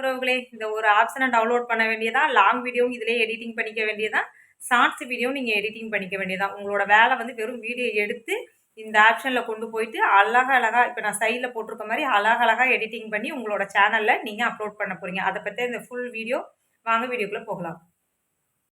உறவுகளே இந்த ஒரு ஆப்ஷனை டவுன்லோட் பண்ண வேண்டியதான் லாங் வீடியோவும் இதிலே எடிட்டிங் பண்ணிக்க வேண்டியதா? ஷார்ட்ஸ் வீடியோ நீங்கள் எடிட்டிங் பண்ணிக்க வேண்டியதான் உங்களோட வேலை வந்து வெறும் வீடியோ எடுத்து இந்த ஆப்ஷனில் கொண்டு போயிட்டு அழகாக அழகாக இப்போ நான் சைடில் போட்டிருக்க மாதிரி அழகழகாக எடிட்டிங் பண்ணி உங்களோட சேனலில் நீங்கள் அப்லோட் பண்ண போகிறீங்க அதை பற்றி இந்த ஃபுல் வீடியோ வாங்க வீடியோக்குள்ளே போகலாம்.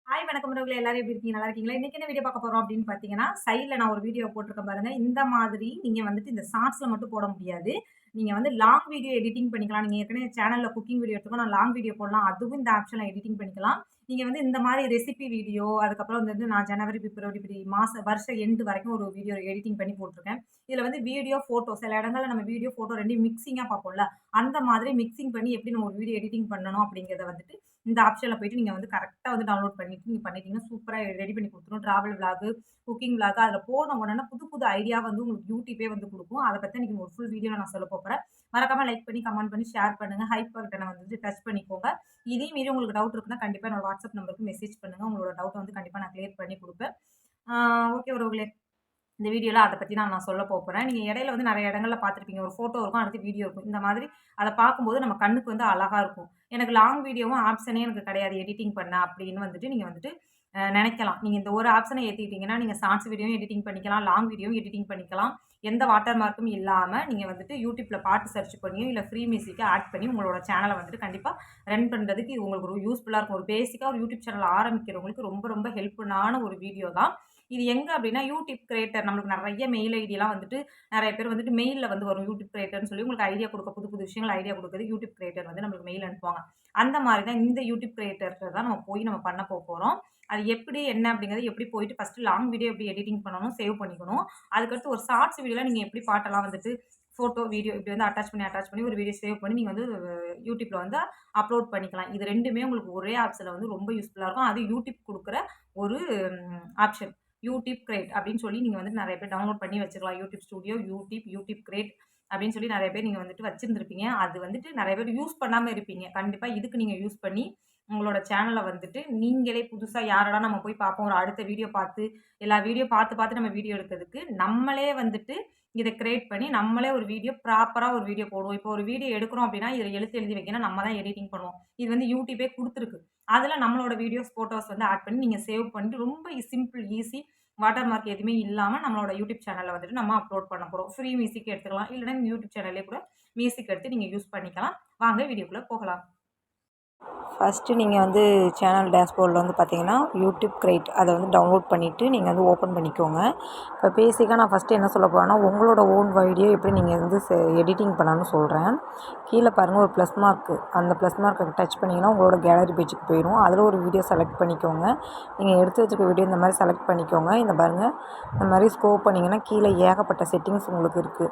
ஹாய் வணக்கம் உறவுகளை. எல்லாரும் எப்படி இருக்கீங்க? நல்லா இருக்கீங்களா? இன்றைக்கி என்ன வீடியோ பார்க்க போகிறோம் அப்படின்னு பார்த்தீங்கன்னா சைடில் நான் ஒரு வீடியோ போட்டிருக்கேன் பாருங்கள் இந்த மாதிரி நீங்கள் வந்துட்டு இந்த ஷார்ட்ஸில் மட்டும் போட முடியாது. நீங்கள் வந்து லாங் வீடியோ எடிட்டிங் பண்ணிக்கலாம். நீங்கள் ஏற்கனவே சேனலில் குக்கிங் வீடியோ எடுத்துக்கோ நான் லாங் வீடியோ போடலாம். அதுவும் இந்த ஆப்ஷனில் எடிட்டிங் பண்ணிக்கலாம். நீங்கள் வந்து இந்த மாதிரி ரெசிபி வீடியோ அதுக்கப்புறம் வந்து நான் ஜனவரி பிப்ரவரி இப்படி மாதம் வருஷம் எண்டு வரைக்கும் ஒரு வீடியோ எடிட்டிங் பண்ணி போட்டிருக்கேன். இதில் வந்து வீடியோ ஃபோட்டோ சில இடங்களில் நம்ம வீடியோ ஃபோட்டோ ரெண்டையும் மிக்சிங்காக பார்ப்போம்ல. அந்த மாதிரி மிக்சிங் பண்ணி எப்படி நம்ம ஒரு வீடியோ எடிட்டிங் பண்ணணும் அப்படிங்கிறத வந்துட்டு இந்த ஆப்ஷனில் போயிட்டு நீங்கள் வந்து கரெக்டாக வந்து டவுன்லோட் பண்ணிட்டு நீங்கள் பண்ணிட்டீங்கன்னா சூப்பராக ரெடி பண்ணி கொடுத்துரும். ட்ராவல் விளாகு குக்கிங் விளாக் அதில் போன உடனே புது புது ஐடியா வந்து உங்களுக்கு யூடியூபே வந்து கொடுக்கும். அதை பற்றி நீங்கள் ஒரு ஃபுல் வீடியோ நான் சொல்ல போகிறேன் மறக்காமல் லைக் பண்ணி கமெண்ட் பண்ணி ஷேர் பண்ணுங்கள் ஹைப் பட்டனை வந்து டச் பண்ணிக்கோங்க. இதே மீறி உங்களுக்கு டவுட் இருக்குன்னா கண்டிப்பாக என்னோட வாட்ஸ்அப் நம்பருக்கு மெசேஜ் பண்ணுங்கள் உங்களோட டவுட்டை வந்து கண்டிப்பாக நான் கிளியர் பண்ணி கொடுப்பேன். ஓகே உறவுகளே இந்த வீடியோவில் அதை பற்றி நான் நான் சொல்ல போகிறேன் நீங்கள் இடையில வந்து நிறைய இடங்களில் பார்த்துருப்பீங்க. ஒரு ஃபோட்டோ இருக்கும் அடுத்து வீடியோ இருக்கும். இந்த மாதிரி அதை பார்க்கும்போது நம்ம கண்ணுக்கு வந்து அழகாக இருக்கும். எனக்கு லாங் வீடியோவும் ஆப்ஷனே எனக்கு கிடையாது. எடிட்டிங் பண்ண அப்படின்னு வந்துட்டு நீங்கள் வந்துட்டு நினைக்கலாம். நீங்கள் இந்த ஒரு ஆப்ஷனை ஏற்றிக்கிட்டிங்கன்னா நீங்கள் ஷார்ட்ஸ் வீடியோவும் எடிட்டிங் பண்ணிக்கலாம் லாங் வீடியோவும் எடிட்டிங் பண்ணிக்கலாம். எந்த வாட்டர் மார்க்கும் இல்லாமல் நீங்கள் வந்துட்டு யூடியூப்பில் பாட்டு சர்ச் பண்ணியோ இல்லை ஃப்ரீ மியூசிக்கை ஆட் பண்ணி உங்களோட சேனலை வந்துட்டு கண்டிப்பாக ரன் பண்ணுறதுக்கு இது உங்களுக்கு ஒரு யூஸ்ஃபுல்லாக இருக்கும். ஒரு பேசிக்காக ஒரு யூடியூப் சேனல் ஆரம்பிக்கிறவங்களுக்கு ரொம்ப ரொம்ப ஹெல்ப்ஃபுல்லான ஒரு வீடியோ தான். இது எங்கே அப்படின்னா யூடியூப் கிரியேட்டர் நம்மளுக்கு நிறைய மெயில் ஐடியெலாம் வந்துட்டு நிறைய பேர் வந்துட்டு மெயிலில் வந்து வரும். யூடியூப் கிரியேட்டர்னு சொல்லி உங்களுக்கு ஐடியா கொடுக்க புது புது விஷயங்கள் ஐடியா கொடுக்குறது யூடியூப் கிரியேட்டர் வந்து நம்மளுக்கு மெயில் அனுப்புவாங்க. அந்த மாதிரி தான் இந்த யூடியூப் கிரியேட்டர் தான் நம்ம போய் நம்ம பண்ண போகிறோம் அது எப்படி என்ன அப்படிங்கிறது எப்படி போயிட்டு ஃபஸ்ட்டு லாங் வீடியோ எப்படி எடிட்டிங் பண்ணணும் சேவ் பண்ணிக்கணும். அதுக்கடுத்து ஒரு ஷார்ட்ஸ் வீடியோவில் நீங்கள் எப்படி பாட்டெல்லாம் வந்துட்டு ஃபோட்டோ வீடியோ இப்படி வந்து அட்டாச் பண்ணி அட்டாச் பண்ணி ஒரு வீடியோ சேவ் பண்ணி நீங்கள் வந்து யூடியூப்பில் வந்து அப்லோட் பண்ணிக்கலாம். இது ரெண்டுமே உங்களுக்கு ஒரே ஆப்ஸில் வந்து ரொம்ப யூஸ்ஃபுல்லாக இருக்கும். அது யூடியூப் கொடுக்குற ஒரு ஆப்ஷன் யூடியூப் கிரேட் அப்படின்னு சொல்லி நீங்கள் வந்துட்டு நிறைய பேர் டவுன்லோட் பண்ணி வச்சுக்கலாம் YouTube studio YouTube YouTube create அப்படின்னு சொல்லி நிறைய பேர் நீங்கள் வந்துட்டு வச்சுருந்துருப்பீங்க. அது வந்துட்டு நிறைய பேர் யூஸ் பண்ணாமல் இருப்பீங்க. கண்டிப்பாக இதுக்கு நீங்கள் யூஸ் பண்ணி உங்களோட சேனலை வந்துட்டு நீங்களே புதுசாக யாரெல்லாம் நம்ம போய் பார்ப்போம். ஒரு அடுத்த வீடியோ பார்த்து எல்லா வீடியோ பார்த்து பார்த்து நம்ம வீடியோ எடுக்கிறதுக்கு நம்மளே வந்துட்டு இதை கிரியேட் பண்ணி நம்மளே ஒரு வீடியோ ப்ராப்பராக ஒரு வீடியோ போடுவோம். இப்போ ஒரு வீடியோ எடுக்கிறோம் அப்படின்னா இதில் எழுத்து எழுதி வைக்கணும் நம்ம தான் எடிட்டிங் பண்ணுவோம். இது வந்து யூடியூபே கொடுத்துருக்கு. அதில் நம்மளோட வீடியோஸ் ஃபோட்டோஸ் வந்து ஆட் பண்ணி நீங்கள் சேவ் பண்ணிட்டு ரொம்ப சிம்பிள் ஈஸி வாட்டர் மார்க் எதுவுமே இல்லாமல் நம்மளோட யூடியூப் சேனலில் வந்துட்டு நம்ம அப்லோட் பண்ண போகிறோம் ஃப்ரீ மியூசிக் எடுத்துக்கலாம். இல்லைன்னா யூடியூப் சேனல்லே கூட மியூசிக் எடுத்து நீங்கள் யூஸ் பண்ணிக்கலாம். வாங்க வீடியோக்குள்ளே போகலாம். ஃபஸ்ட்டு நீங்கள் வந்து சேனல் டேஷ்போர்டில் வந்து பார்த்தீங்கன்னா யூடியூப் கிரேட் அதை வந்து டவுன்லோட் பண்ணிவிட்டு நீங்கள் வந்து ஓப்பன் பண்ணிக்கோங்க. இப்போ பேசிக்காக நான் ஃபஸ்ட்டு என்ன சொல்ல போகிறேன்னா உங்களோட ஓன் வீடியோ எப்படி நீங்கள் வந்து எடிட்டிங் பண்ணணும்னு சொல்கிறேன் கீழே பாருங்கள் ஒரு ப்ளஸ் மார்க்கு அந்த ப்ளஸ் மார்க்கை டச் பண்ணிங்கன்னா உங்களோட கேலரி பேஜுக்கு போயிடும் அதில் ஒரு வீடியோ செலக்ட் பண்ணிக்கோங்க. நீங்கள் எடுத்து வச்சுக்க வீடியோ இந்த மாதிரி செலக்ட் பண்ணிக்கோங்க. இந்த பாருங்கள் இந்த மாதிரி ஸ்கோப் பண்ணிங்கன்னா கீழே ஏகப்பட்ட செட்டிங்ஸ் உங்களுக்கு இருக்குது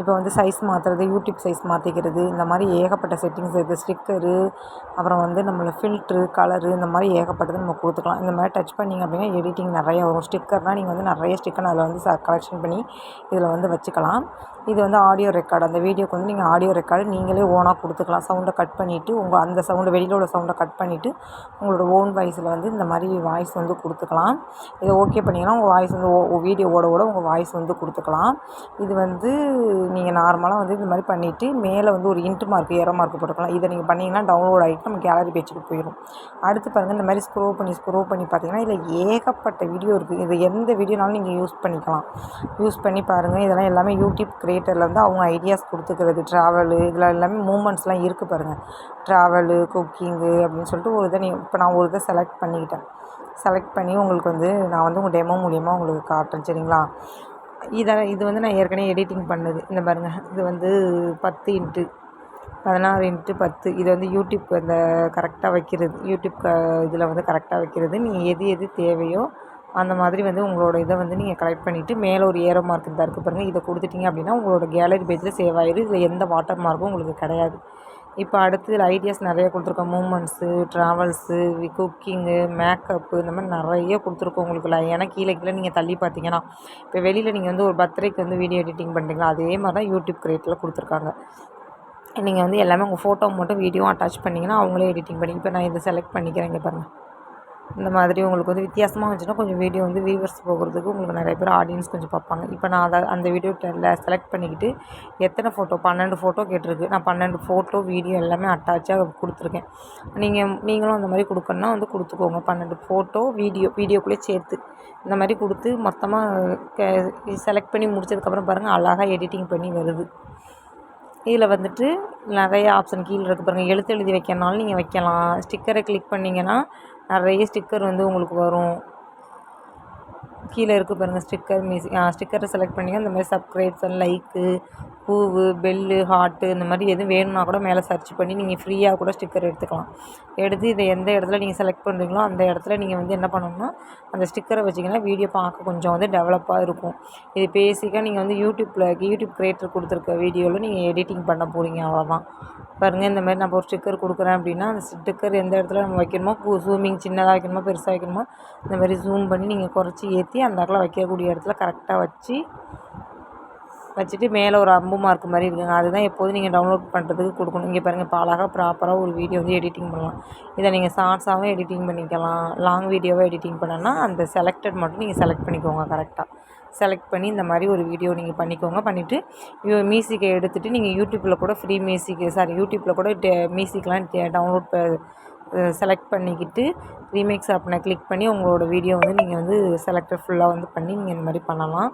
இப்போ வந்து சைஸ் மாற்றுறது யூடியூப் சைஸ் மாற்றிக்கிறது இந்த மாதிரி ஏகப்பட்ட செட்டிங்ஸ் இருக்குது ஸ்டிக்கரு அப்புறம் வந்து நம்மளை ஃபில்ட்ரு கலரு இந்த மாதிரி ஏகப்பட்டது நம்ம கொடுத்துக்கலாம். இந்த மாதிரி டச் பண்ணிங்க அப்படின்னா எடிட்டிங் நிறையா வரும். ஸ்டிக்கர்னால் நீங்கள் வந்து நிறைய ஸ்டிக்கர் அதில் வந்து ச கலெக்ஷன் பண்ணி இதில் வந்து வச்சுக்கலாம். இது வந்து ஆடியோ ரெக்கார்டு அந்த வீடியோக்கு வந்து நீங்கள் ஆடியோ ரெக்கார்டு நீங்களே ஓனாக கொடுத்துக்கலாம். சவுண்டை கட் பண்ணிவிட்டு உங்கள் அந்த சவுண்டை வெளியில் உள்ள சவுண்டை கட் பண்ணிவிட்டு உங்களோட ஓன் வாய்ஸில் வந்து இந்த மாதிரி வாய்ஸ் வந்து கொடுத்துக்கலாம். இதை ஓகே பண்ணிங்கன்னா உங்கள் வாய்ஸ் வந்து ஓ வீடியோ ஓட ஓட உங்கள் வாய்ஸ் வந்து கொடுத்துக்கலாம். இது வந்து நீங்கள் நார்மலாக வந்து இந்த மாதிரி பண்ணிவிட்டு மேலே வந்து ஒரு இன்ட்டு மார்க் ஏரோ மார்க் போட்டுக்கலாம். இதை நீங்கள் பண்ணிங்கன்னா டவுன்லோட் ஆகிட்டு நம்ம கேலரி பேஜுக்கு போயிடும் அடுத்து பாருங்கள் இந்த மாதிரி ஸ்க்ரோ பண்ணி ஸ்க்ரோ பண்ணி பார்த்தீங்கன்னா இதில் ஏகப்பட்ட வீடியோ இருக்குது இது எந்த வீடியோனாலும் நீங்கள் யூஸ் பண்ணிக்கலாம். யூஸ் பண்ணி பாருங்கள் இதெல்லாம் எல்லாமே யூடியூப் க்ரியேட்டரில் வந்து அவங்க ஐடியாஸ் கொடுத்துக்கிறது. ட்ராவலு இதில் எல்லாமே மூமெண்ட்ஸ்லாம் இருக்குது பாருங்கள் ட்ராவலு குக்கிங்கு அப்படின்னு சொல்லிட்டு ஒரு இதை நீ இப்போ நான் ஒரு இதை செலக்ட் பண்ணிக்கிட்டேன். செலக்ட் பண்ணி உங்களுக்கு வந்து நான் வந்து உங்கள் டெமோ மூலியமாக உங்களுக்கு காட்டுறேன். சரிங்களா? இதை இது வந்து நான் ஏற்கனவே எடிட்டிங் பண்ணது. இந்த பாருங்கள் இது வந்து பத்து இன்ட்டு பதினாறு இன்ட்டு பத்து. இது வந்து யூடியூப் அந்த கரெக்டாக வைக்கிறது. யூடியூப் க இதில் வந்து கரெக்டாக வைக்கிறது. நீங்கள் எது எது தேவையோ அந்த மாதிரி வந்து உங்களோட இதை வந்து நீங்கள் கலெக்ட் பண்ணிவிட்டு மேலே ஒரு ஏரோ மார்க் இருந்தால் இருக்குது பாருங்கள் இதை கொடுத்துட்டிங்க அப்படின்னா உங்களோட கேலரி பேஜில் சேவ் ஆயிடுது இதில் எந்த வாட்டர் மார்க்கும் உங்களுக்கு கிடையாது. இப்போ அடுத்து இதில் ஐடியாஸ் நிறைய கொடுத்துருக்கோம். மூமெண்ட்ஸு ட்ராவல்ஸு குக்கிங்கு மேக்கப்பு இந்த மாதிரி நிறைய கொடுத்துருக்கோம் உங்களுக்கு. ஏன்னா கீழே கீழே நீங்கள் தள்ளி பார்த்தீங்கன்னா இப்போ வெளியில் நீங்கள் வந்து ஒரு பர்த்டேக்கு வந்து வீடியோ எடிட்டிங் பண்ணுறீங்களா அதே மாதிரி தான் யூடியூப் கிரியேட்டில் கொடுத்துருக்காங்க. நீங்கள் வந்து எல்லாமே உங்கள் ஃபோட்டோ மட்டும் வீடியோ அட்டாச் பண்ணிங்கன்னா அவங்களே எடிட்டிங் பண்ணி இப்போ நான் இதை செலக்ட் பண்ணிக்கிறேன் இங்கே பாருங்கள் இந்த மாதிரி உங்களுக்கு வந்து வித்தியாசமாக வந்துச்சுன்னா கொஞ்சம் வீடியோ வந்து வியூவர்ஸ் போகிறதுக்கு உங்களுக்கு நிறைய பேர் ஆடியன்ஸ் கொஞ்சம் பார்ப்பாங்க. இப்போ நான் அதை அந்த வீடியோ செலக்ட் பண்ணிக்கிட்டு எத்தனை ஃபோட்டோ பன்னெண்டு ஃபோட்டோ கேட்டிருக்கு. நான் பன்னெண்டு ஃபோட்டோ வீடியோ எல்லாமே அட்டாச்சாக கொடுத்துருக்கேன். நீங்கள் நீங்களும் அந்த மாதிரி கொடுக்கணுன்னா வந்து கொடுத்துக்கோங்க. பன்னெண்டு ஃபோட்டோ வீடியோ வீடியோக்குள்ளே சேர்த்து இந்த மாதிரி கொடுத்து மொத்தமாக செலக்ட் பண்ணி முடிச்சதுக்கப்புறம் பாருங்கள் அழகாக எடிட்டிங் பண்ணி வருது. இதில் வந்துட்டு நிறைய ஆப்ஷன் கீழே இருக்குது பாருங்கள் எழுத்து எழுதி வைக்கணுனாலும் நீங்கள் வைக்கலாம். ஸ்டிக்கரை கிளிக் பண்ணிங்கன்னா நிறைய ஸ்டிக்கர் வந்து உங்களுக்கு வரும். கீழே இருக்குது பாருங்கள் ஸ்டிக்கர் மிஸ் ஸ்டிக்கரை செலக்ட் பண்ணிங்க இந்த மாதிரி சப்ஸ்கிரைப்ஸ் லைக்கு பூவு பெல்லு ஹார்ட்டு இந்த மாதிரி எதுவும் வேணும்னா கூட மேலே சர்ச் பண்ணி நீங்கள் ஃப்ரீயாக கூட ஸ்டிக்கர் எடுத்துக்கலாம். எடுத்து இதை எந்த இடத்துல நீங்கள் செலக்ட் பண்ணுறீங்களோ அந்த இடத்துல நீங்கள் வந்து என்ன பண்ணணும்னா அந்த ஸ்டிக்கரை வச்சிங்கன்னா வீடியோ பார்க்க கொஞ்சம் வந்து டெவலப்பாக இருக்கும். இது பேசிக்காக நீங்கள் வந்து யூடியூப்பில் யூடியூப் க்ரியேட்டர் கொடுத்துருக்க வீடியோவில் நீங்கள் எடிட்டிங் பண்ண போகிறீங்க அவ்வளோதான் பாருங்கள் இந்த மாதிரி நான் ஒரு ஸ்டிக்கர் கொடுக்குறேன் அப்படின்னா அந்த ஸ்டிக்கர் எந்த இடத்துல நம்ம வைக்கணுமோ ஜூமிங் சின்னதாக வைக்கணுமோ பெருசாக வைக்கணுமோ இந்த மாதிரி ஜூம் பண்ணி நீங்கள் குறைச்சி ஏற்றி அந்த இடத்துல வைக்கக்கூடிய இடத்துல கரெக்டாக வச்சு வச்சுட்டு மேலே ஒரு அம்பு மார்க் மாதிரி இருக்குங்க. அதுதான் எப்போதும் நீங்கள் டவுன்லோட் பண்ணுறதுக்கு கொடுக்கணும். இங்கே பாருங்கள் இப்போ அழகாக ப்ராப்பராக ஒரு வீடியோ வந்து எடிட்டிங் பண்ணலாம். இதை நீங்கள் ஷார்ட்ஸாகவும் எடிட்டிங் பண்ணிக்கலாம். லாங் வீடியோவாக எடிட்டிங் பண்ணனா அந்த செலக்டட் மட்டும் நீங்கள் செலக்ட் பண்ணிக்கோங்க கரெக்டாக செலக்ட் பண்ணி இந்த மாதிரி ஒரு வீடியோ நீங்கள் பண்ணிக்கோங்க. பண்ணிவிட்டு மியூசிக்கை எடுத்துகிட்டு நீங்கள் யூடியூப்பில் கூட ஃப்ரீ மியூசிக் சாரி யூடியூப்பில் கூட மியூசிக்லாம் டவுன்லோட் செலக்ட் பண்ணிக்கிட்டு ரீமேக்ஸ் ஆப்னை கிளிக் பண்ணி உங்களோட வீடியோ வந்து நீங்கள் வந்து செலக்டர் ஃபுல்லாக வந்து பண்ணி நீங்கள் இந்த மாதிரி பண்ணலாம்.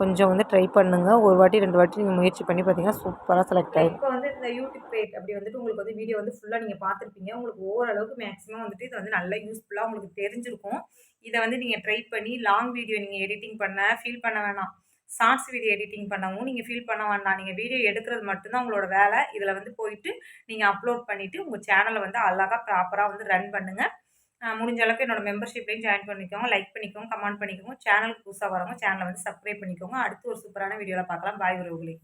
கொஞ்சம் வந்து ட்ரை பண்ணுங்கள் ஒரு வாட்டி ரெண்டு வாட்டி நீங்கள் முயற்சி பண்ணி பார்த்தீங்கன்னா சூப்பராக செலக்ட் ஆகும் இப்போ வந்து இந்த யூடியூப் பேட் அப்படி வந்துட்டு உங்களுக்கு வந்து வீடியோ வந்து ஃபுல்லாக நீங்கள் பார்த்துருப்பீங்க உங்களுக்கு ஓரளவுக்கு மேக்ஸிமம் வந்துட்டு இது வந்து நல்லா யூஸ்ஃபுல்லாக உங்களுக்கு தெரிஞ்சிருக்கும். இதை வந்து நீங்கள் ட்ரை பண்ணி லாங் வீடியோ நீங்கள் எடிட்டிங் பண்ண ஃபீல் பண்ண வேணாம். ஷார்ட்ஸ் வீடியோ எடிட்டிங் பண்ணவும் நீங்கள் ஃபீல் பண்ண வேண்டாம். நீங்கள் வீடியோ எடுக்கிறது மட்டும்தான் உங்களோட வேலை. இதில் வந்து போயிட்டு நீங்கள் அப்லோட் பண்ணிவிட்டு உங்கள் சேனலை வந்து அழகாக ப்ராப்பராக வந்து ரன் பண்ணுங்கள் முடிஞ்ச அளவுக்கு என்னோட மெம்பர்ஷிப்லேயும் ஜாயின் பண்ணிக்கோங்க. லைக் பண்ணிக்கோங்க கமெண்ட் பண்ணிக்கோங்க. சேனலுக்கு புதுசாக வரவங்க சேனலை வந்து சப்ஸ்கிரைப் பண்ணிக்கோங்க. அடுத்து ஒரு சூப்பரான வீடியோவில் பார்க்கலாம். பாய் உறவுகளே.